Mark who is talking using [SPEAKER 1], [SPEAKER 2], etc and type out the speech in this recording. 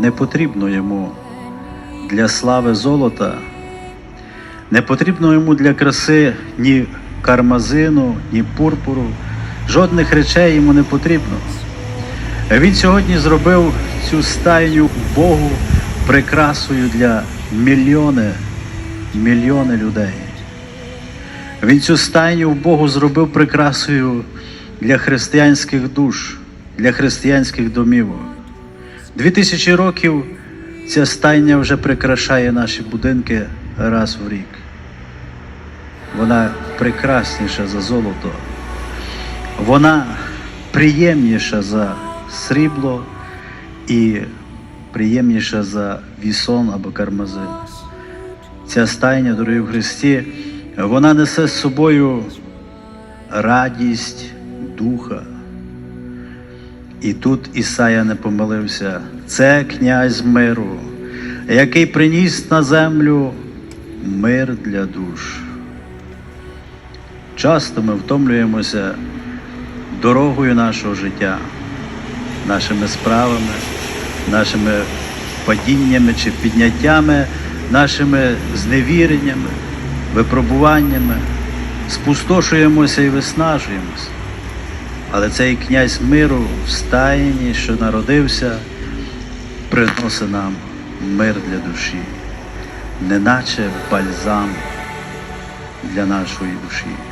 [SPEAKER 1] не потрібно йому для слави золота, не потрібно йому для краси ні кармазину, ні пурпуру, жодних речей йому не потрібно. Він сьогодні зробив цю стайню Богу прикрасою для мільйони, мільйони людей. Він цю стайню в Богу зробив прикрасою для християнських душ, для християнських домівок. Дві тисячі років ця стайня вже прикрашає наші будинки раз в рік. Вона прекрасніша за золото. Вона приємніша за срібло і приємніша за вісон або кармазин. Ця стайня, дорогі в Христі, вона несе з собою радість духа. І тут Ісая не помилився. Це князь миру, який приніс на землю мир для душ. Часто ми втомлюємося дорогою нашого життя, нашими справами, нашими падіннями чи підняттями, нашими зневіреннями, випробуваннями, спустошуємося і виснажуємося. Але цей князь миру в стайні, що народився, приносить нам мир для душі, неначе бальзам для нашої душі.